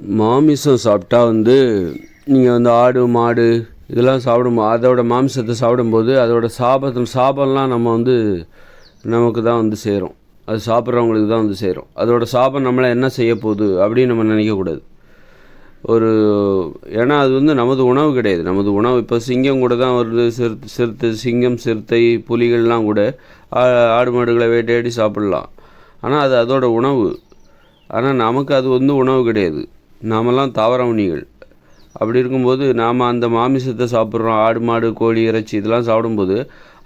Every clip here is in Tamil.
மாமிசம் சாப்பிட்டா வந்து நீங்கள் வந்து ஆடு மாடு இதெல்லாம் சாப்பிடும் அதோட மாமிசத்தை சாப்பிடும்போது அதோட சாபத்தம் சாபம்லாம் நம்ம வந்து நமக்கு தான் வந்து சேரும். அது சாப்பிட்றவங்களுக்கு தான் வந்து சேரும். அதோட சாபம் நம்மளை என்ன செய்ய போகுது அப்படின்னு நம்ம நினைக்கக்கூடாது ஒரு ஏன்னா அது வந்து நமது உணவு கிடையாது. நமது உணவு இப்போ சிங்கம் கூட தான் வருது. சிறு சிறுத்தை சிங்கம் சிறுத்தை புலிகள்லாம் கூட ஆ- ஆடு மாடுகளை வேட்டையாடி சாப்பிட்லாம். ஆனால் அது அதோட உணவு. ஆனால் நமக்கு அது வந்து உணவு கிடையாது. நாமெல்லாம் தாவரவணிகள் அப்படி இருக்கும்போது நாம் அந்த மாமிசத்தை சாப்பிட்றோம் ஆடு மாடு கோழி இறைச்சி இதெல்லாம் சாப்பிடும்போது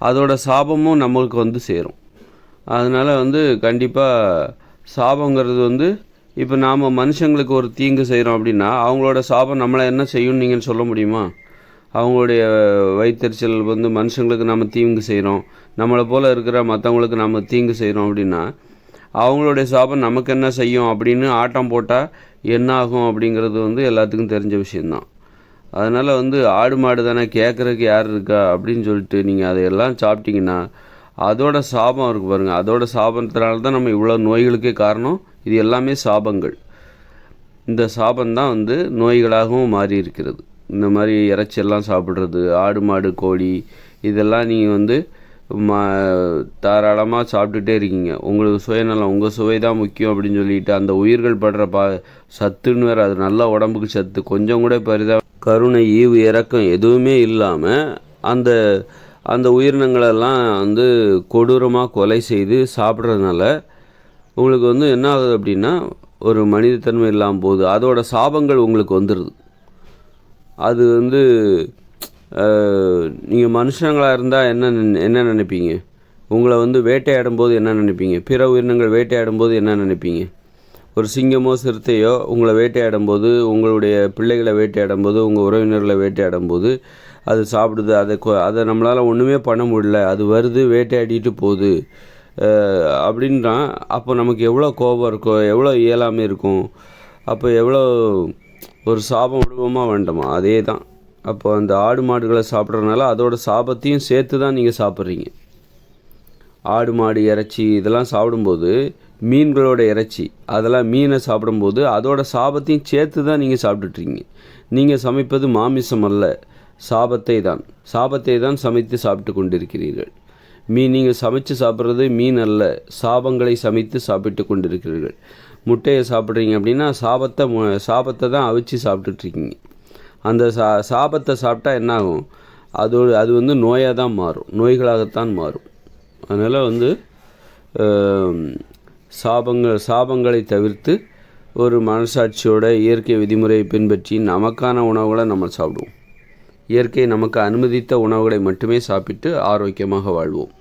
அதோட சாபமும் நம்மளுக்கு வந்து சேரும். அதனால் வந்து கண்டிப்பாக சாபங்கிறது வந்து இப்போ நாம் மனுஷங்களுக்கு ஒரு தீங்கு செய்கிறோம் அப்படின்னா அவங்களோட சாபம் நம்மளை என்ன செய்யும்னு நீங்கள் சொல்ல முடியுமா? அவங்களுடைய வயிற்றுச்சல் வந்து மனுஷங்களுக்கு நம்ம தீங்கு செய்கிறோம் நம்மளை போல் இருக்கிற மற்றவங்களுக்கு நம்ம தீங்கு செய்கிறோம் அப்படின்னா அவங்களுடைய சாபம் நமக்கு என்ன செய்யும் அப்படின்னு ஆட்டம் போட்டால் என்னாகும் அப்படிங்கிறது வந்து எல்லாத்துக்கும் தெரிஞ்ச விஷயந்தான். அதனால் வந்து ஆடு மாடு தானே கேட்குறதுக்கு யார் இருக்கா அப்படின்னு சொல்லிட்டு நீங்கள் அதையெல்லாம் சாப்பிட்டீங்கன்னா அதோட சாபம் இருக்குது பாருங்கள் அதோட சாபத்தினால தான் நம்ம இவ்வளோ நோய்களுக்கே காரணம். இது எல்லாமே சாபங்கள். இந்த சாபந்தான் வந்து நோய்களாகவும் மாறி இருக்கிறது. இந்த மாதிரி இறைச்சியெல்லாம் சாப்பிட்றது ஆடு மாடு கோழி இதெல்லாம் நீங்கள் வந்து ம தாராளமாக சாப்பிட்டுட்டே இருக்கீங்க. உங்களுக்கு சுயநலம் உங்கள் சுவை தான் முக்கியம் அப்படின்னு சொல்லிட்டு அந்த உயிர்கள் படுற பா சத்துன்னு வேறு அது நல்ல உடம்புக்கு சத்து. கொஞ்சம் கூட பரிதா கருணை ஈவு இறக்கம் எதுவுமே இல்லாமல் அந்த அந்த உயிரினங்களெல்லாம் வந்து கொடூரமாக கொலை செய்து சாப்பிட்றதுனால உங்களுக்கு வந்து என்ன ஆகுது அப்படின்னா ஒரு மனிதத்தன்மை இல்லாமல் போகுது. அதோட சாபங்கள் உங்களுக்கு வந்துடுது அது வந்து நீங்கள் மனுஷங்களாக இருந்தால் என்ன நினை- என்ன நினைப்பீங்க? உங்களை வந்து வேட்டையாடும் போது என்ன நினைப்பீங்க? பிற உயிரினங்கள் வேட்டையாடும் போது என்ன நினைப்பீங்க? ஒரு சிங்கமோ சிறுத்தையோ உங்களை வேட்டையாடும் போது உங்களுடைய பிள்ளைகளை வேட்டையாடும் போது உங்கள் உறவினர்களை வேட்டையாடும் போது அது சாப்பிடுது அதை கொ- அதை நம்மளால் ஒன்றுமே பண்ண முடியல அது வருது வேட்டையாடிட்டு போகுது. அஹ், அப்படின்றான் அப்போ நமக்கு எவ்வளோ கோபம் இருக்கும் எவ்வளோ இயலாமை இருக்கும் அப்போ எவ்வளோ ஒரு சாபம் விடுவோமா வேண்டாமா அதே தான் அப்போ அந்த ஆடு மாடுகளை சாப்பிட்றதுனால அதோட சாபத்தையும் சேர்த்து தான் நீங்கள் சாப்பிட்றீங்க. ஆடு மாடு இறைச்சி இதெல்லாம் சாப்பிடும்போது மீன்களோட இறைச்சி அதெல்லாம் மீனை சாப்பிடும்போது அதோட சாபத்தையும் சேர்த்து தான் நீங்கள் சாப்பிட்டுட்ருக்கீங்க நீங்கள் சமைப்பது மாமிசம் அல்ல சாபத்தை தான் சாபத்தை தான் சமைத்து சாப்பிட்டு கொண்டிருக்கிறீர்கள். மீன் நீங்கள் சமைச்சு சாப்பிட்றது மீன் அல்ல சாபங்களை சமைத்து சாப்பிட்டு கொண்டிருக்கிறீர்கள். முட்டையை சாப்பிட்றீங்க அப்படின்னா சாபத்தை சாபத்தை தான் அவிச்சு சாப்பிட்டுட்ருக்கீங்க அந்த சா சாபத்தை சாப்பிட்டா என்னாகும்? அது அதோடு அது வந்து நோயாக தான் மாறும். நோய்களாகத்தான் மாறும். அதனால் வந்து சாபங்கள் சாபங்களை தவிர்த்து ஒரு மனசாட்சியோட இயற்கை விதிமுறையை பின்பற்றி நமக்கான உணவுகளை நம்ம சாப்பிடுவோம். இயற்கை நமக்கு அனுமதித்த உணவுகளை மட்டுமே சாப்பிட்டு ஆரோக்கியமாக வாழ்வோம்.